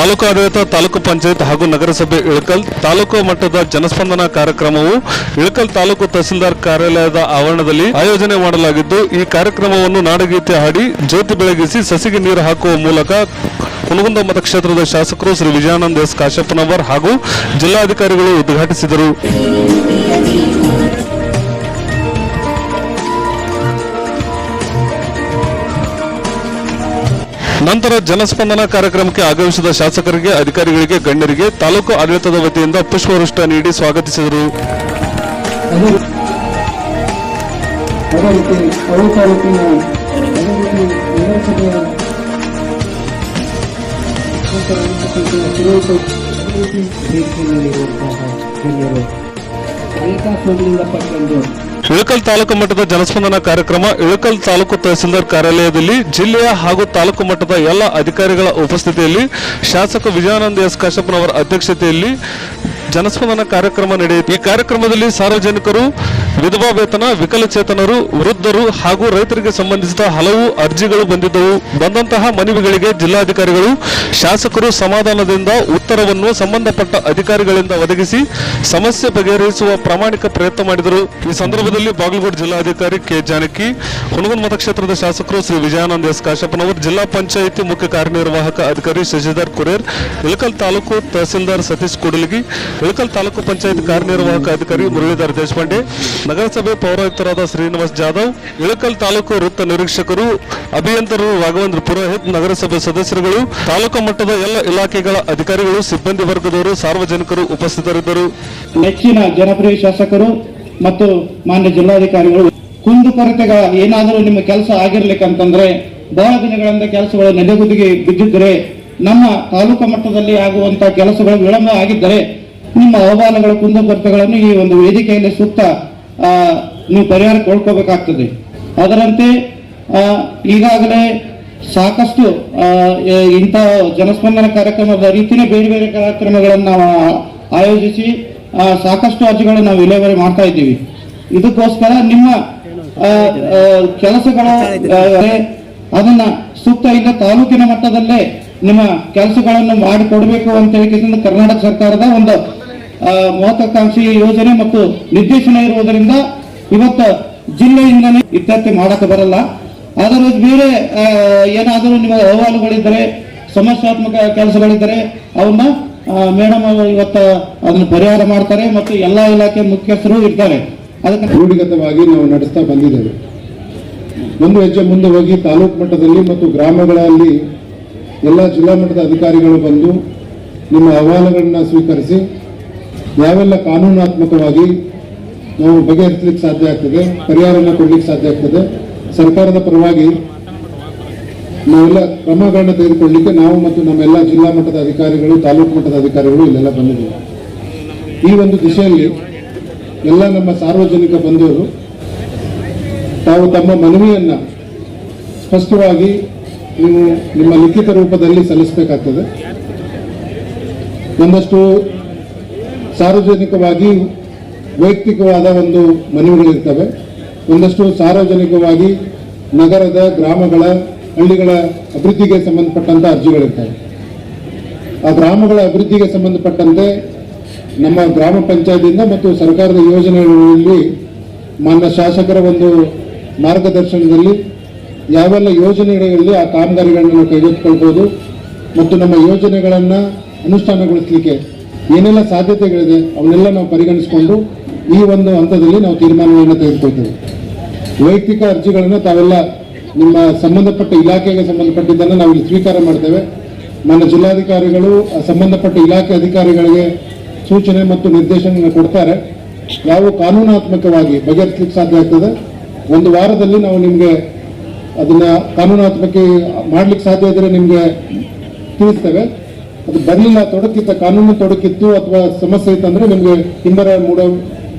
ತಾಲೂಕು ಆಡಳಿತ, ತಾಲೂಕು ಪಂಚಾಯತ್ ಹಾಗೂ ನಗರಸಭೆ ಇಳಕಲ್, ತಾಲೂಕು ಮಟ್ಟದ ಜನಸ್ಪಂದನ ಕಾರ್ಯಕ್ರಮವು ಇಳಕಲ್ ತಾಲೂಕು ತಹಸೀಲ್ದಾರ್ ಕಾರ್ಯಾಲಯದ ಆವರಣದಲ್ಲಿ ಆಯೋಜನೆ ಮಾಡಲಾಗಿದ್ದು, ಈ ಕಾರ್ಯಕ್ರಮವನ್ನು ನಾಡಗೀತೆ ಹಾಡಿ ಜ್ಯೋತಿ ಬೆಳಗಿಸಿ ಸಸಿಗೆ ನೀರು ಹಾಕುವ ಮೂಲಕ ಕುನಗುಂದ ಮತಕ್ಷೇತ್ರದ ಶಾಸಕರು ಶ್ರೀ ವಿಜಯಾನಂದ ಎಸ್ ಕಾಶಪ್ಪನವರ್ ಹಾಗೂ ಜಿಲ್ಲಾಧಿಕಾರಿಗಳು ಉದ್ಘಾಟಿಸಿದರು. ನಂತರ ಜನಸ್ಪಂದನ ಕಾರ್ಯಕ್ರಮಕ್ಕೆ ಆಗಮಿಸಿದ ಶಾಸಕರಿಗೆ, ಅಧಿಕಾರಿಗಳಿಗೆ, ಗಣ್ಯರಿಗೆ, ತಾಲೂಕು ಆಡಳಿತದ ವತಿಯಿಂದ ಪುಷ್ಪವೃಷ್ಟ ನೀಡಿ ಸ್ವಾಗತಿಸಿದರು. ಅದೇ ರೀತಿ ಇಳಕಲ್ ತಾಲೂಕು ಮಟ್ಟದ ಜನಸ್ಪಂದನ ಕಾರ್ಯಕ್ರಮ ಇಳಕಲ್ ತಾಲೂಕು ತಹಸೀಲ್ದಾರ್ ಕಾರ್ಯಾಲಯದಲ್ಲಿ ಜಿಲ್ಲೆಯ ಹಾಗೂ ತಾಲೂಕು ಮಟ್ಟದ ಎಲ್ಲ ಅಧಿಕಾರಿಗಳ ಉಪಸ್ಥಿತಿಯಲ್ಲಿ ಶಾಸಕ ವಿಜಯಾನಂದ ಎಸ್ ಕಾಶಪ್ಪನವರ ಅಧ್ಯಕ್ಷತೆಯಲ್ಲಿ ಜನಸ್ಪಂದನ ಕಾರ್ಯಕ್ರಮ ನಡೆಯಿತು. ಈ ಕಾರ್ಯಕ್ರಮದಲ್ಲಿ ಸಾರ್ವಜನಿಕರು, ವಿಧವಾ ವೇತನ, ವಿಕಲಚೇತನರು, ವೃದ್ಧರು ಹಾಗೂ ರೈತರಿಗೆ ಸಂಬಂಧಿಸಿದ ಹಲವು ಅರ್ಜಿಗಳು ಬಂದಿದ್ದವು. ಬಂದಂತಹ ಮನವಿಗಳಿಗೆ ಜಿಲ್ಲಾಧಿಕಾರಿಗಳು, ಶಾಸಕರು ಸಮಾಧಾನದಿಂದ ಉತ್ತರವನ್ನು ಸಂಬಂಧಪಟ್ಟ ಅಧಿಕಾರಿಗಳಿಂದ ಒದಗಿಸಿ ಸಮಸ್ಯೆ ಬಗೆಹರಿಸುವ ಪ್ರಾಮಾಣಿಕ ಪ್ರಯತ್ನ ಮಾಡಿದರು. ಈ ಸಂದರ್ಭದಲ್ಲಿ ಬಾಗಲಕೋಟೆ ಜಿಲ್ಲಾಧಿಕಾರಿ ಕೆ ಜಾನಕಿ, ಹುಣಗುನ್ ಮತಕ್ಷೇತ್ರದ ಶಾಸಕರು ಶ್ರೀ ವಿಜಯಾನಂದ ಎಸ್ ಕಾಶಪ್ಪನವರು, ಜಿಲ್ಲಾ ಪಂಚಾಯಿತಿ ಮುಖ್ಯ ಕಾರ್ಯನಿರ್ವಾಹಕ ಅಧಿಕಾರಿ ಶಶಿಧರ್ ಕುರೇರ್ ಇಳಕಲ್ ತಾಲೂಕು ತಹಸೀಲ್ದಾರ್ ಸತೀಶ್ ಕುಡಲಗಿ, ಇಳಕಲ್ ತಾಲೂಕು ಪಂಚಾಯತ್ ಕಾರ್ಯನಿರ್ವಾಹಕ ಅಧಿಕಾರಿ ಮುರಳೀಧರ್ ದೇಶಪಾಂಡೆ, ನಗರಸಭೆ ಪೌರಾಯುಕ್ತರಾದ ಶ್ರೀನಿವಾಸ್ ಜಾಧವ್, ಇಳಕಲ್ ತಾಲೂಕು ವೃತ್ತ ನಿರೀಕ್ಷಕರು ಅಭಿಯಂತರರು ರಾಘವೇಂದ್ರ ಪುರೋಹಿತ್, ನಗರಸಭೆ ಸದಸ್ಯರುಗಳು, ತಾಲೂಕು ಮಟ್ಟದ ಎಲ್ಲ ಇಲಾಖೆಗಳ ಅಧಿಕಾರಿಗಳು ಸಿಬ್ಬಂದಿ ವರ್ಗದವರು, ಸಾರ್ವಜನಿಕರು ಉಪಸ್ಥಿತರಿದ್ದರು. ನೆಚ್ಚಿನ ಜನಪ್ರಿಯ ಶಾಸಕರು ಮತ್ತು ಮಾನ್ಯ ಜಿಲ್ಲಾಧಿಕಾರಿಗಳು ಕುಂದುಕೊರತೆಗಳ ಏನಾದರೂ ನಿಮ್ಮ ಕೆಲಸ ಆಗಿರ್ಲಿಕ್ಕಂತಂದ್ರೆ ಬಹಳ ದಿನಗಳಿಂದ ಕೆಲಸಗಳು ನೆಲೆಗುದಿಗೆ ಬಿದ್ದಿದ್ದರೆ ನಮ್ಮ ತಾಲೂಕು ಮಟ್ಟದಲ್ಲಿ ಆಗುವಂತಹ ಕೆಲಸಗಳು ವಿಳಂಬ ಆಗಿದ್ದರೆ ನಿಮ್ಮ ಅಹವಾಲುಗಳ ಕುಂದುಕೊರತೆಗಳನ್ನು ಈ ಒಂದು ವೇದಿಕೆಯಲ್ಲಿ ಸೂಕ್ತ ನೀವು ಪರಿಹಾರ ಕೊಡ್ಕೋಬೇಕಾಗ್ತದೆ. ಅದರಂತೆ ಈಗಾಗಲೇ ಸಾಕಷ್ಟು ಇಂಥ ಜನಸ್ಪಂದನ ಕಾರ್ಯಕ್ರಮದ ರೀತಿಯೇ ಬೇರೆ ಬೇರೆ ಕಾರ್ಯಕ್ರಮಗಳನ್ನು ನಾವು ಆಯೋಜಿಸಿ ಸಾಕಷ್ಟು ಅರ್ಜಿಗಳನ್ನು ನಾವು ವಿಲೇವಾರಿ ಮಾಡ್ತಾ ಇದ್ದೀವಿ. ಇದಕ್ಕೋಸ್ಕರ ನಿಮ್ಮ ಕೆಲಸಗಳು ಅದನ್ನ ಸೂಕ್ತ ಇಲ್ಲ ತಾಲೂಕಿನ ಮಟ್ಟದಲ್ಲೇ ನಿಮ್ಮ ಕೆಲಸಗಳನ್ನು ಮಾಡಿಕೊಡ್ಬೇಕು ಅಂತ ಹೇಳಿ ಕರ್ನಾಟಕ ಸರ್ಕಾರದ ಒಂದು ಮಹತ್ವಾಕಾಂಕ್ಷಿ ಯೋಜನೆ ಮತ್ತು ನಿರ್ದೇಶನ ಇರುವುದರಿಂದ ಇವತ್ತು ಜಿಲ್ಲೆಯಿಂದಲೇ ಇತ್ಯರ್ಥಿ ಮಾಡಕ್ಕೆ ಬರಲ್ಲ. ಅದರ ಬೇರೆ ಏನಾದರೂ ನಿಮ್ಮ ಅಹವಾಲುಗಳಿದ್ದರೆ, ಸಮಸ್ಯಾತ್ಮಕ ಕೆಲಸಗಳಿದ್ದರೆ, ಅವನ್ನ ಮೇಡಮ್ ಇವತ್ತು ಅದನ್ನು ಪರಿಹಾರ ಮಾಡ್ತಾರೆ ಮತ್ತು ಎಲ್ಲ ಇಲಾಖೆ ಮುಖ್ಯಸ್ಥರು ಇರ್ತಾರೆ. ಅದಕ್ಕೆ ರೂಢಿಗತವಾಗಿ ನಾವು ನಡೆಸ್ತಾ ಬಂದಿದ್ದೇವೆ. ಒಂದು ಹೆಜ್ಜೆ ಮುಂದೆ ಹೋಗಿ ತಾಲೂಕು ಮಟ್ಟದಲ್ಲಿ ಮತ್ತು ಗ್ರಾಮಗಳಲ್ಲಿ ಎಲ್ಲ ಜಿಲ್ಲಾ ಮಟ್ಟದ ಅಧಿಕಾರಿಗಳು ಬಂದು ನಿಮ್ಮ ಅಹವಾಲುಗಳನ್ನ ಸ್ವೀಕರಿಸಿ, ಯಾವೆಲ್ಲ ಕಾನೂನಾತ್ಮಕವಾಗಿ ನಾವು ಬಗೆಹರಿಸಲಿಕ್ಕೆ ಸಾಧ್ಯ ಆಗ್ತದೆ, ಪರಿಹಾರನ ಕೊಡ್ಲಿಕ್ಕೆ ಸಾಧ್ಯ ಆಗ್ತದೆ ಸರ್ಕಾರದ ಪರವಾಗಿ ನಾವೆಲ್ಲ ಕ್ರಮಗಳನ್ನ ತೆಗೆದುಕೊಳ್ಳಲಿಕ್ಕೆ ನಾವು ಮತ್ತು ನಮ್ಮೆಲ್ಲ ಜಿಲ್ಲಾ ಮಟ್ಟದ ಅಧಿಕಾರಿಗಳು, ತಾಲೂಕು ಮಟ್ಟದ ಅಧಿಕಾರಿಗಳು ಇಲ್ಲೆಲ್ಲ ಬಂದಿದ್ದೀವಿ. ಈ ಒಂದು ದಿಶೆಯಲ್ಲಿ ಎಲ್ಲ ನಮ್ಮ ಸಾರ್ವಜನಿಕ ಬಂಧುವರು ತಾವು ತಮ್ಮ ಮನವಿಯನ್ನ ಸ್ಪಷ್ಟವಾಗಿ ನೀವು ನಿಮ್ಮ ಲಿಖಿತ ರೂಪದಲ್ಲಿ ಸಲ್ಲಿಸಬೇಕಾಗ್ತದೆ. ಒಂದಷ್ಟು ಸಾರ್ವಜನಿಕವಾಗಿ ವೈಯಕ್ತಿಕವಾದ ಒಂದು ಮನವಿಗಳಿರ್ತವೆ. ಒಂದಷ್ಟು ಸಾರ್ವಜನಿಕವಾಗಿ ನಗರದ ಗ್ರಾಮಗಳ ಹಳ್ಳಿಗಳ ಅಭಿವೃದ್ಧಿಗೆ ಸಂಬಂಧಪಟ್ಟಂತ ಅರ್ಜಿಗಳಿರ್ತವೆ ಆ ಗ್ರಾಮಗಳ ಅಭಿವೃದ್ಧಿಗೆ ಸಂಬಂಧಪಟ್ಟಂತೆ ನಮ್ಮ ಗ್ರಾಮ ಪಂಚಾಯತಿಯಿಂದ ಮತ್ತು ಸರ್ಕಾರದ ಯೋಜನೆಗಳಲ್ಲಿ ಮಾನ್ಯ ಶಾಸಕರ ಒಂದು ಮಾರ್ಗದರ್ಶನದಲ್ಲಿ ಯಾವೆಲ್ಲ ಯೋಜನೆಗಳಲ್ಲಿ ಆ ಕಾಮಗಾರಿಗಳನ್ನು ನಾವು ಕೈಗೆತ್ತಿಕೊಳ್ಬೋದು ಮತ್ತು ನಮ್ಮ ಯೋಜನೆಗಳನ್ನು ಅನುಷ್ಠಾನಗೊಳಿಸಲಿಕ್ಕೆ ಏನೆಲ್ಲ ಸಾಧ್ಯತೆಗಳಿದೆ ಅವನ್ನೆಲ್ಲ ನಾವು ಪರಿಗಣಿಸಿಕೊಂಡು ಈ ಒಂದು ಹಂತದಲ್ಲಿ ನಾವು ತೀರ್ಮಾನಗಳನ್ನು ತೆಗೆದುಕೊಳ್ತೇವೆ. ವೈಯಕ್ತಿಕ ಅರ್ಜಿಗಳನ್ನು ತಾವೆಲ್ಲ ನಿಮ್ಮ ಸಂಬಂಧಪಟ್ಟ ಇಲಾಖೆಗೆ ಸಂಬಂಧಪಟ್ಟಿದ್ದನ್ನು ನಾವು ಇಲ್ಲಿ ಸ್ವೀಕಾರ ಮಾಡ್ತೇವೆ. ನನ್ನ ಜಿಲ್ಲಾಧಿಕಾರಿಗಳು ಸಂಬಂಧಪಟ್ಟ ಇಲಾಖೆ ಅಧಿಕಾರಿಗಳಿಗೆ ಸೂಚನೆ ಮತ್ತು ನಿರ್ದೇಶನ ಕೊಡ್ತಾರೆ. ಯಾವ ಕಾನೂನಾತ್ಮಕವಾಗಿ ಬಗೆಹರಿಸಲಿಕ್ಕೆ ಸಾಧ್ಯ ಆಗ್ತದೆ. ಒಂದು ವಾರದಲ್ಲಿ ನಾವು ನಿಮಗೆ ಅದನ್ನು ಕಾನೂನಾತ್ಮಕ ಮಾಡ್ಲಿಕ್ಕೆ ಸಾಧ್ಯ ಇದ್ದರೆ ನಿಮಗೆ ತಿಳಿಸ್ತೇವೆ. ಅದು ಬರಲಿಲ್ಲ, ತೊಡಕಿತ್ತ, ಕಾನೂನು ತೊಡಕಿತ್ತು ಅಥವಾ ಸಮಸ್ಯೆ ಇತ್ತಂದರೆ ನಿಮಗೆ ಹಿಂಬರ ಮೂಡ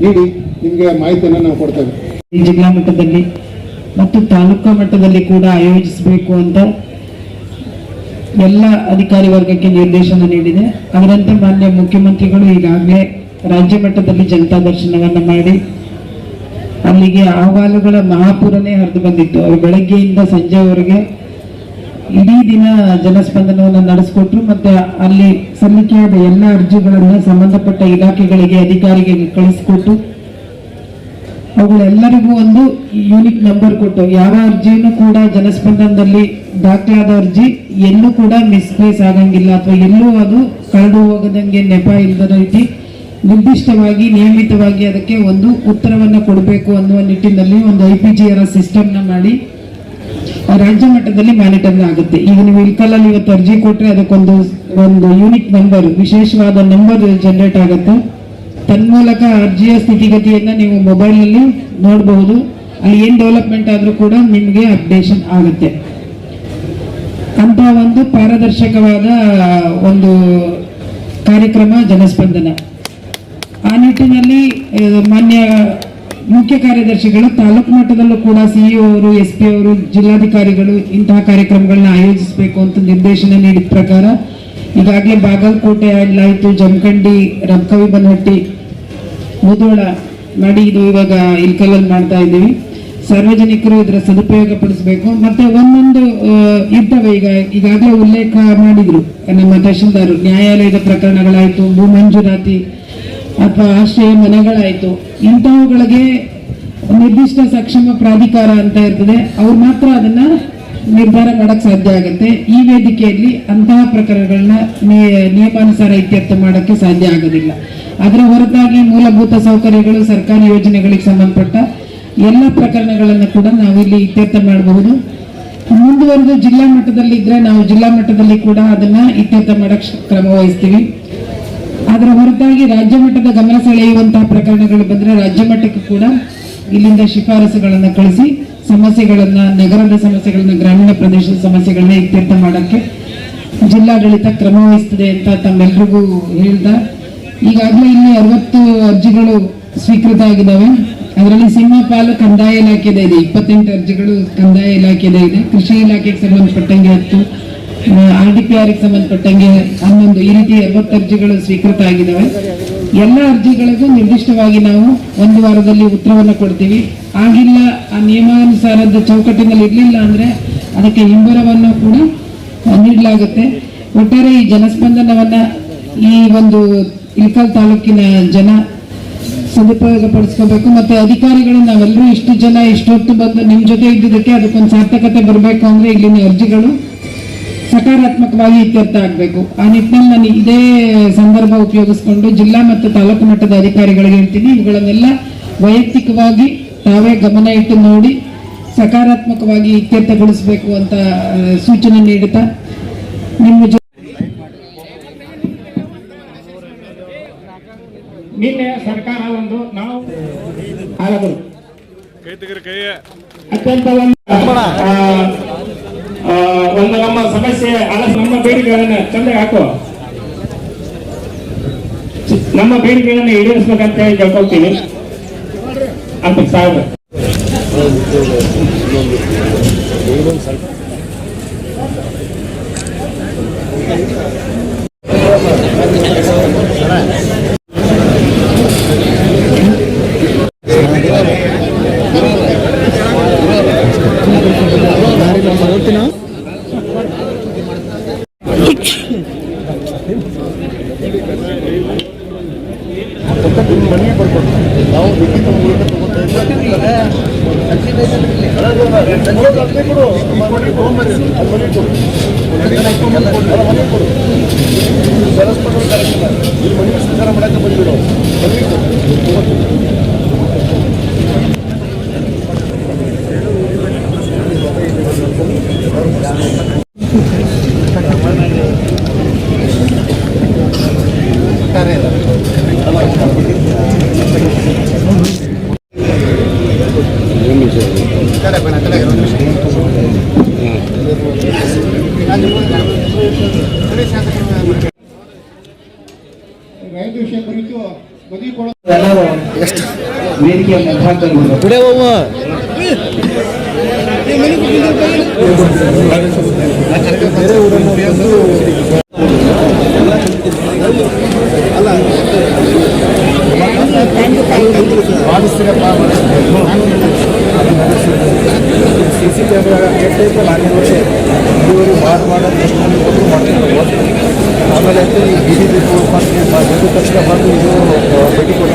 ನೀಡಿ ನಿಮಗೆ ಮಾಹಿತಿಯನ್ನು ನಾವು ಕೊಡ್ತೇವೆ. ಈ ಜಿಲ್ಲಾ ಮಟ್ಟದಲ್ಲಿ ಮತ್ತು ತಾಲೂಕಾ ಮಟ್ಟದಲ್ಲಿ ಕೂಡ ಆಯೋಜಿಸಬೇಕು ಅಂತ ಎಲ್ಲ ಅಧಿಕಾರಿ ವರ್ಗಕ್ಕೆ ನಿರ್ದೇಶನ ನೀಡಿದೆ. ಅದರಂತೆ ಮಾನ್ಯ ಮುಖ್ಯಮಂತ್ರಿಗಳು ಈಗಾಗಲೇ ರಾಜ್ಯ ಮಟ್ಟದಲ್ಲಿ ಜನತಾ ದರ್ಶನವನ್ನು ಮಾಡಿ ಅಲ್ಲಿಗೆ ಅಹವಾಲುಗಳ ಮಹಾಪೂರನೇ ಹರಿದು ಬಂದಿತ್ತು. ಅವರು ಬೆಳಗ್ಗೆಯಿಂದ ಸಂಜೆವರೆಗೆ ಇಡೀ ದಿನ ಜನಸ್ಪಂದನವನ್ನು ನಡೆಸಿಕೊಟ್ರು ಮತ್ತೆ ಅಲ್ಲಿ ಸಲ್ಲಿಕೆಯಾದ ಎಲ್ಲ ಅರ್ಜಿಗಳನ್ನು ಸಂಬಂಧಪಟ್ಟ ಇಲಾಖೆಗಳಿಗೆ, ಅಧಿಕಾರಿಗೆ ಕಳಿಸಿಕೊಟ್ಟು ಅವುಗಳೆಲ್ಲರಿಗೂ ಒಂದು ಯೂನಿಕ್ ನಂಬರ್ ಕೊಟ್ಟು, ಯಾವ ಅರ್ಜಿಯನ್ನು ಕೂಡ ಜನಸ್ಪಂದನದಲ್ಲಿ ದಾಖಲಾದ ಅರ್ಜಿ ಎಲ್ಲೂ ಕೂಡ ಮಿಸ್ಪ್ಲೇಸ್ ಆಗಂಗಿಲ್ಲ ಅಥವಾ ಎಲ್ಲೂ ಅದು ಕಳೆದು ಹೋಗದಂಗೆ ನೆಪ ಇಲ್ಲದ ರೀತಿ ನಿರ್ದಿಷ್ಟವಾಗಿ, ನಿಯಮಿತವಾಗಿ ಅದಕ್ಕೆ ಒಂದು ಉತ್ತರವನ್ನು ಕೊಡಬೇಕು ಅನ್ನುವ ನಿಟ್ಟಿನಲ್ಲಿ ಒಂದು ಐ ಪಿ ಜಿ ಆರ್ ಸಿಸ್ಟಮ್ನ ಮಾಡಿ ರಾಜ್ಯ ಮಟ್ಟದಲ್ಲಿ ಮ್ಯಾನಿಟರ್ ಆಗುತ್ತೆ. ಈಗ ನೀವು ಇಲ್ಕಲ್ಲಲ್ಲಿ ಇವತ್ತು ಅರ್ಜಿ ಕೊಟ್ಟರೆ ಅದಕ್ಕೊಂದು, ಒಂದು ಯೂನಿಕ್ ನಂಬರ್ ವಿಶೇಷವಾದ ನಂಬರ್ ಜನರೇಟ್ ಆಗುತ್ತೆ. ತನ್ಮೂಲಕ ಅರ್ಜಿಯ ಸ್ಥಿತಿಗತಿಯನ್ನು ನೀವು ಮೊಬೈಲ್ನಲ್ಲಿ ನೋಡಬಹುದು. ಅಲ್ಲಿ ಏನು ಡೆವಲಪ್ಮೆಂಟ್ ಆದ್ರೂ ಕೂಡ ನಿಮಗೆ ಅಪ್ಡೇಷನ್ ಆಗುತ್ತೆ. ಅಂತ ಒಂದು ಪಾರದರ್ಶಕವಾದ, ಒಂದು ಕಾರ್ಯಕ್ರಮ ಜನಸ್ಪಂದನ. ಆ ನಿಟ್ಟಿನಲ್ಲಿ ಮಾನ್ಯ ಮುಖ್ಯ ಕಾರ್ಯದರ್ಶಿಗಳು, ತಾಲೂಕು ಮಟ್ಟದಲ್ಲೂ ಕೂಡ ಸಿಇಒ ಅವರು ಎಸ್ ಪಿ ಅವರು, ಜಿಲ್ಲಾಧಿಕಾರಿಗಳು ಇಂತಹ ಕಾರ್ಯಕ್ರಮಗಳನ್ನ ಆಯೋಜಿಸಬೇಕು ಅಂತ ನಿರ್ದೇಶನ ನೀಡಿದ ಪ್ರಕಾರ, ಈಗಾಗಲೇ ಬಾಗಲಕೋಟೆ ಆಗಲಾಯಿತು ಜಮಖಂಡಿ ರಬ್ಕವಿ ಬನಹಟ್ಟಿ ಮುಧೋಳ ಮಾಡಿ ಇದು ಇವಾಗ ಇಲ್ಕಲ್ಲಲ್ಲಿ ಮಾಡ್ತಾ ಇದ್ದೀವಿ. ಸಾರ್ವಜನಿಕರು ಇದರ ಸದುಪಯೋಗ ಪಡಿಸಬೇಕು. ಮತ್ತೆ ಒಂದೊಂದು ಇದ್ದವೇ ಈಗ, ಈಗಾಗಲೇ ಉಲ್ಲೇಖ ಮಾಡಿದ್ರು. ನಮ್ಮ ತಹಶೀಲ್ದಾರರು ನ್ಯಾಯಾಲಯದ ಪ್ರಕರಣಗಳಾಯಿತು, ಭೂ ಮಂಜೂರಾತಿ ಅಥವಾ ಆಶ್ರಯ ಮನೆಗಳಾಯಿತು. ಇಂಥವುಗಳಿಗೆ ನಿರ್ದಿಷ್ಟ ಸಕ್ಷಮ ಪ್ರಾಧಿಕಾರ ಅಂತ ಇರ್ತದೆ. ಅವ್ರು ಮಾತ್ರ ಅದನ್ನ ನಿರ್ಧಾರ ಮಾಡಕ್ ಸಾಧ್ಯ ಆಗುತ್ತೆ. ಈ ವೇದಿಕೆಯಲ್ಲಿ ಅಂತಹ ಪ್ರಕರಣಗಳನ್ನ ನಿಯಮಾನುಸಾರ ಇತ್ಯರ್ಥ ಮಾಡಕ್ಕೆ ಸಾಧ್ಯ ಆಗೋದಿಲ್ಲ. ಅದರ ಹೊರತಾಗಿ ಮೂಲಭೂತ ಸೌಕರ್ಯಗಳು, ಸರ್ಕಾರಿ ಯೋಜನೆಗಳಿಗೆ ಸಂಬಂಧಪಟ್ಟ ಎಲ್ಲ ಪ್ರಕರಣಗಳನ್ನು ಕೂಡ ನಾವು ಇಲ್ಲಿ ಇತ್ಯರ್ಥ ಮಾಡಬಹುದು. ಮುಂದುವರೆದು ಜಿಲ್ಲಾ ಮಟ್ಟದಲ್ಲಿ ಇದ್ರೆ ನಾವು ಜಿಲ್ಲಾ ಮಟ್ಟದಲ್ಲಿ ಕೂಡ ಅದನ್ನ ಇತ್ಯರ್ಥ ಮಾಡಕ್ ಕ್ರಮ ವಹಿಸ್ತೀವಿ. ಅದರ ಹೊರತಾಗಿ ರಾಜ್ಯ ಮಟ್ಟದ ಗಮನ ಸೆಳೆಯುವಂತಹ ಪ್ರಕರಣಗಳು ಬಂದ್ರೆ ರಾಜ್ಯ ಮಟ್ಟಕ್ಕೂ ಕೂಡ ಇಲ್ಲಿಂದ ಶಿಫಾರಸುಗಳನ್ನು ಕಳಿಸಿ, ಸಮಸ್ಯೆಗಳನ್ನ, ನಗರದ ಸಮಸ್ಯೆಗಳನ್ನ, ಗ್ರಾಮೀಣ ಪ್ರದೇಶದ ಸಮಸ್ಯೆಗಳನ್ನ ಇತ್ಯರ್ಥ ಮಾಡಕ್ಕೆ ಜಿಲ್ಲಾಡಳಿತ ಕ್ರಮ ವಹಿಸ್ತದೆ ಅಂತ ತಮ್ಮೆಲ್ರಿಗೂ ಹೇಳ್ದ. ಈಗಾಗಲೇ ಇಲ್ಲಿ ಅರವತ್ತು ಅರ್ಜಿಗಳು ಸ್ವೀಕೃತ ಆಗಿದ್ದಾವೆ. ಅದರಲ್ಲಿ ಸಿಂಹಪಾಲು ಕಂದಾಯ ಇಲಾಖೆದೇ ಇದೆ. ಇಪ್ಪತ್ತೆಂಟು ಅರ್ಜಿಗಳು ಕಂದಾಯ ಇಲಾಖೆದೇ ಇದೆ. ಕೃಷಿ ಇಲಾಖೆಗೆ ಸಂಬಂಧಪಟ್ಟಂಗೆ ಹತ್ತು ಆರ್ ಡಿ ಪಿ ಆರ್ಗೆ ಸಂಬಂಧಪಟ್ಟಂಗೆ ಹನ್ನೊಂದು. ಈ ರೀತಿ ಅರವತ್ತು ಅರ್ಜಿಗಳು ಸ್ವೀಕೃತ ಆಗಿದ್ದಾವೆ. ಎಲ್ಲ ಅರ್ಜಿಗಳಿಗೂ ನಿರ್ದಿಷ್ಟವಾಗಿ ನಾವು ಒಂದು ವಾರದಲ್ಲಿ ಉತ್ತರವನ್ನು ಕೊಡ್ತೀವಿ. ಆಗಿಲ್ಲ, ಆ ನಿಯಮಾನುಸಾರದ ಚೌಕಟ್ಟಿನಲ್ಲಿ ಇರಲಿಲ್ಲ ಅಂದರೆ ಅದಕ್ಕೆ ಹಿಂಬರವನ್ನು ಕೂಡ ನೀಡಲಾಗುತ್ತೆ. ಒಟ್ಟಾರೆ ಈ ಜನಸ್ಪಂದನವನ್ನು ಈ ಒಂದು ಇಲ್ಕಲ್ ತಾಲೂಕಿನ ಜನ ಸದುಪಯೋಗ ಪಡಿಸ್ಕೋಬೇಕು ಮತ್ತೆ ಅಧಿಕಾರಿಗಳು, ನಾವೆಲ್ಲರೂ ಇಷ್ಟು ಜನ ಇಷ್ಟೊತ್ತು ಬಂದು ನಿಮ್ ಜೊತೆ ಇದ್ದಿದ್ದಕ್ಕೆ ಅದಕ್ಕೊಂದು ಸಾರ್ಥಕತೆ ಬರಬೇಕು ಅಂದ್ರೆ ಇಲ್ಲಿನ ಅರ್ಜಿಗಳು ಸಕಾರಾತ್ಮಕವಾಗಿ ಇತ್ಯರ್ಥ ಆಗಬೇಕು. ಆ ನಿಟ್ಟಿನಲ್ಲಿ ನಾನು ಇದೇ ಸಂದರ್ಭ ಉಪಯೋಗಿಸ್ಕೊಂಡು ಜಿಲ್ಲಾ ಮತ್ತು ತಾಲೂಕು ಮಟ್ಟದ ಅಧಿಕಾರಿಗಳಿಗೆ ಹೇಳ್ತೀನಿ, ಇವುಗಳನ್ನೆಲ್ಲ ವೈಯಕ್ತಿಕವಾಗಿ ತಾವೇ ಗಮನ ಇಟ್ಟು ನೋಡಿ ಸಕಾರಾತ್ಮಕವಾಗಿ ಇತ್ಯರ್ಥಗೊಳಿಸಬೇಕು ಅಂತ ಸೂಚನೆ ನೀಡುತ್ತಾ ನಿಮ್ಮ ನಿನ್ನೆ ಸರ್ಕಾರ ಒಂದು ನಾವು ಅತ್ಯಂತ ಒಂದು ನಮ್ಮ ಸಮಸ್ಯೆ ನಮ್ಮ ಬೇಡಿಕೆಗಳನ್ನ ಚಂದ ಹಾಕೋ. ನಮ್ಮ ಬೇಡಿಕೆಗಳನ್ನ ಈಡೇರಿಸ್ಬೇಕಂತ ಹೇಳಿ ಕೇಳ್ಕೊಳ್ತೀನಿ. ಅಂತ ಸಾಹೇಬ್ ರೈತ ವಿಷಯ ಕುರಿತು ಬದಿ ಸಿ ಸಿ ವೇದಿಕೆಯ ಮುಂಭಾಗದಲ್ಲಿ C C camera ward ward ಮಾಡೋದು ಮಾಡ್ತಾರೆ ಆಮೇಲೆ ಈ ಬಿ ದೀಪು ಮತ್ತು ಗೆದ್ದ ತಕ್ಷಣ ಬಂದು ಇದು ಭೇಟಿ ಕೊಡ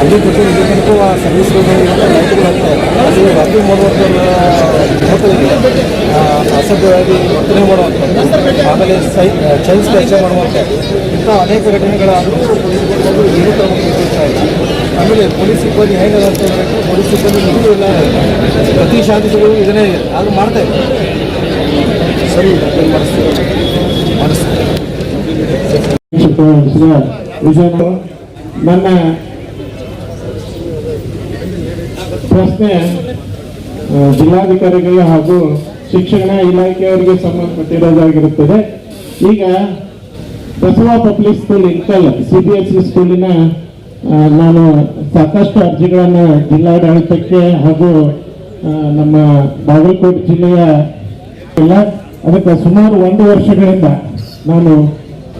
ಅಲ್ಲಿ ಕೊಟ್ಟು ಇಲ್ಲಿ ತನಕ ಸರ್ವಿಸ್ಗಳು ಇವೆಲ್ಲ ಲೈಟ್ಗಳು ಅದು ರಾತ್ರಿ ಮಾಡುವಂಥ ಅಸಭ್ಯವಾಗಿ ವರ್ತನೆ ಮಾಡುವಂಥದ್ದು ಆಮೇಲೆ ಸೈ ಚೈಲ್ಡ್ ಸ್ಕ್ಯಾಚರ್ ಮಾಡುವಂಥದ್ದು ಇಂಥ ಅನೇಕ ಘಟನೆಗಳಾದರೂ ಏನೂ ಇಲ್ಲ ಆಮೇಲೆ ಪೊಲೀಸ್ ಸಿಬ್ಬಂದಿ ಹೇಗೆ ಹೇಳಬೇಕು ಪೊಲೀಸ್ ಸಿಬ್ಬಂದಿ ನಿಮಗೂ ಇಲ್ಲ ಪ್ರತಿ ಶಾಂತಿಗಳು ಇದನ್ನೇ ಅದು ಮಾಡ್ತಾ ಇದ್ದಾರೆ ಸರಿ ಮಾಡಿಸ್ತೀವಿ. ವಿಜಯನ ನನ್ನ ಪ್ರಶ್ನೆ ಜಿಲ್ಲಾಧಿಕಾರಿಗಳು ಹಾಗೂ ಶಿಕ್ಷಣ ಇಲಾಖೆಯವರಿಗೆ ಸಂಬಂಧಪಟ್ಟಿರೋದಾಗಿರುತ್ತದೆ. ಈಗ ಬಸವ ಪಬ್ಲಿಕ್ ಸ್ಕೂಲ್ ಇನ್ಕಲ್ ಸಿ ಬಿ ಎಸ್ ಸಿ ಸ್ಕೂಲಿನ ನಾನು ಸಾಕಷ್ಟು ಅರ್ಜಿಗಳನ್ನು ಜಿಲ್ಲಾಡಳಿತಕ್ಕೆ ಹಾಗೂ ನಮ್ಮ ಬಾಗಲಕೋಟೆ ಜಿಲ್ಲೆಯ ಎಲ್ಲ, ಅದಕ್ಕೆ ಸುಮಾರು ಒಂದು ವರ್ಷಗಳಿಂದ ನಾನು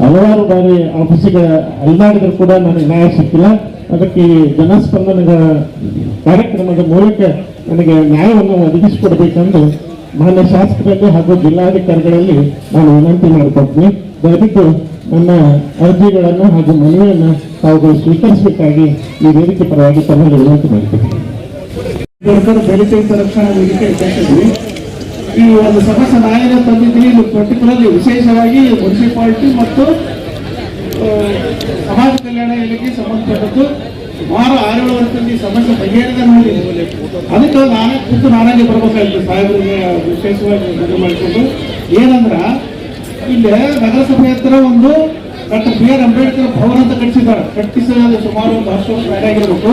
ಹಲವಾರು ಬಾರಿ ಆಫೀಸಿಗೆ ಅಲ್ಲಾಡಿದ್ರು ಕೂಡ ನನಗೆ ನ್ಯಾಯ ಸಿಕ್ಕಿಲ್ಲ. ಅದಕ್ಕೆ ಈ ಜನಸ್ಪಂದನಗಳ ಕಾರ್ಯಕ್ರಮದ ಮೂಲಕ ನನಗೆ ನ್ಯಾಯವನ್ನು ಒದಗಿಸಿಕೊಡ್ಬೇಕೆಂದು ಮಾನ್ಯ ಶಾಸಕರಲ್ಲಿ ಹಾಗೂ ಜಿಲ್ಲಾಧಿಕಾರಿಗಳಲ್ಲಿ ನಾನು ವಿನಂತಿ ಮಾಡಿಕೊಡ್ತೀನಿ ದಯವಿಟ್ಟು ನನ್ನ ಅರ್ಜಿಗಳನ್ನು ಹಾಗೂ ಮನವಿಯನ್ನು ತಾವುಗಳು ಸ್ವೀಕರಿಸಬೇಕಾಗಿ ಈ ವೇದಿಕೆ ಪರವಾಗಿ ತಮ್ಮಲ್ಲಿ ವಿನಂತಿ ಮಾಡಿದ್ದೇವೆ ದಲಿತ ರಕ್ಷಣಾ ವೇದಿಕೆ ಈ ಒಂದು ಸಮಸ್ಯೆ ನಾಯನ ತಂದಿದ್ದೀನಿ ಇದು ಪರ್ಟಿಕ್ಯುಲರ್ಲಿ ವಿಶೇಷವಾಗಿ ಮುನ್ಸಿಪಾಲಿಟಿ ಮತ್ತು ಸಮಾಜ ಕಲ್ಯಾಣ ಇಲಾಖೆ ಸಂಬಂಧಪಟ್ಟದ್ದು ಸುಮಾರು ಆರೇಳು ವರ್ಷದಲ್ಲಿ ಸಮಸ್ಯೆ ಬಗೆಹರಿದ ನೋಡಿ ಅದಕ್ಕೆ ನಾನೇ ಖುದ್ದು ನಾನಾಗಿ ಬರ್ಬೇಕಾಗಿತ್ತು. ಸಾಹೇಬರಿಗೆ ವಿಶೇಷವಾಗಿ ಇದು ಮಾಡಿಕೊಂಡು. ಏನಂದ್ರ ಇಲ್ಲಿ ನಗರಸಭೆ ಹತ್ರ ಒಂದು doctor B R Ambedkar Bhavan ಅಂತ ಕಟ್ಟಿಸಿದ್ದಾರೆ. ಕಟ್ಟಿಸಿದ ಸುಮಾರು ಒಂದು ಹತ್ತು ವರ್ಷ ಆಗಿರ್ಬೇಕು.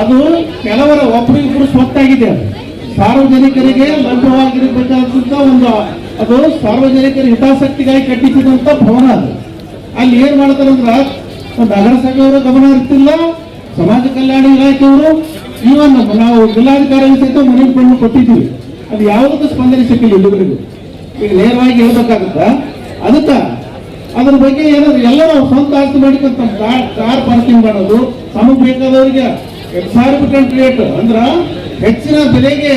ಅದು ಕೆಲವರ ಒಬ್ಬರಿಗೊಬ್ಬರು ಸ್ವತ್ತಾಗಿದೆ. ಸಾರ್ವಜನಿಕರಿಗೆ ಲಭ್ಯವಾಗಿರಬೇಕಾದಂತ ಒಂದು, ಅದು ಸಾರ್ವಜನಿಕರ ಹಿತಾಸಕ್ತಿಗಾಗಿ ಕಟ್ಟಿಸಿದಂತ ಭವನ ಅದು. ಅಲ್ಲಿ ಏನ್ ಮಾಡ್ತಾರೆ ಅಂದ್ರ ನಗರಸಭೆಯವರ ಗಮನ ಇರ್ತಿಲ್ಲ, ಸಮಾಜ ಕಲ್ಯಾಣ ಇಲಾಖೆಯವರು ಇವನ್ ನಾವು ಜಿಲ್ಲಾಧಿಕಾರಿಗಳು ಸಹಿತ ಮನವಿ ಕೊಟ್ಟಿದ್ದೀವಿ. ಅದು ಯಾವುದಕ್ಕೂ ಸ್ಪಂದನೆ ಸಿಕ್ಕಿಲ್ಲ ಇಲ್ಲಿವರೆಗೂ. ಈಗ ನೇರವಾಗಿ ಹೇಳ್ಬೇಕಾಗುತ್ತ, ಅದಕ್ಕ ಅದ್ರ ಬಗ್ಗೆ ಏನಾದ್ರು ಎಲ್ಲರೂ ಸ್ವಂತ ಆಸ್ತಿ ಮಾಡಿಕೊಂತ ಕಾರ್ ಪಾರ್ಕಿಂಗ್ ಮಾಡೋದು, ತಮಗೆ ಬೇಕಾದವರಿಗೆ ಎಕ್ಸಾರ್ಬಿಟೆಂಟ್ ರೇಟ್ ಅಂದ್ರ ಹೆಚ್ಚಿನ ಬೆಲೆಗೆ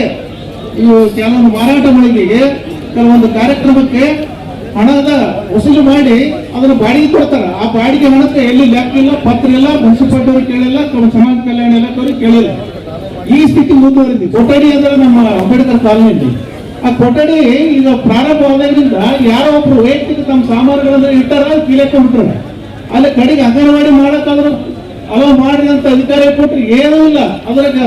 ಇವು ಕೆಲವೊಂದು ಮಾರಾಟ ಮಳಿಗೆಗೆ ಕೆಲವೊಂದು ಕಾರ್ಯಕ್ರಮಕ್ಕೆ ಹಣದ ವಸೂಲು ಮಾಡಿ ಅದನ್ನು ಬಾಡಿಗೆ ಕೊಡ್ತಾರೆ. ಆ ಬಾಡಿಗೆ ಹಣಕ್ಕೆ ಎಲ್ಲಿ ಲೆಕ್ಕ ಇಲ್ಲ, ಪತ್ರ ಇಲ್ಲ, ಮುನ್ಸಿಪಾಲ್ಟಿಯವರು ಕೇಳಿಲ್ಲ ಸಮಾಜ ಕಲ್ಯಾಣ ಇಲಾಖೆಯವರು ಕೇಳಿಲ್ಲ. ಈ ಸ್ಥಿತಿ ಮುಂದುವರೆದಿದೆ. ಕೊಠಡಿ ಅಂದ್ರೆ ನಮ್ಮ ಅಂಬೇಡ್ಕರ್ ಕಾಲೋನಿಯಲ್ಲಿ. ಆ ಕೊಠಡಿ ಈಗ ಪ್ರಾರಂಭವಾದಾಗಿಂದ ಯಾರೋ ಒಬ್ರು ವೈಯಕ್ತಿಕ ತಮ್ಮ ಸಾಮಾನುಗಳನ್ನು ಇಟ್ಟಾರ ಕೀಳಕ್ಕೆ ಬಿಟ್ಟಾರ ಅಲ್ಲಿ ಕಡೆಗೆ ಅಂಗನವಾಡಿ ಮಾಡಕ್ಕಾದ್ರು ಅಲೋ ಮಾಡ್ರಿ ಅಂತ ಅಧಿಕಾರಿ ಕೊಟ್ರೆ, ಏನೂ ಇಲ್ಲ. ಅದ್ರಾಗ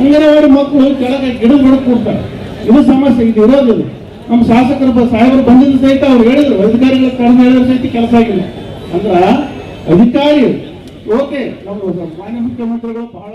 ಅಂಗನವಾಡಿ ಮಕ್ಕಳು ಕೆಳಗೆ ಗಿಡ ಕೊಡ್ತಾರೆ. ಇದು ಸಮಸ್ಯೆ, ಇದು ಇರೋದಿಲ್ಲ. ನಮ್ಮ ಶಾಸಕರು ಸಾಹೇಬರು ಬಂದಿದ್ದು ಸಹಿತ ಅವ್ರು ಹೇಳಿದ್ರು, ಅಧಿಕಾರಿಗಳ ಕಡಿಮೆ ಹೇಳಿದ್ರು ಸಹಿತ ಕೆಲಸ ಆಗಿಲ್ಲ ಅಂದ್ರ ಅಧಿಕಾರಿ, ಓಕೆ, ನಮ್ಮ ಮಾನ್ಯ ಮುಖ್ಯಮಂತ್ರಿಗಳು ಬಹಳ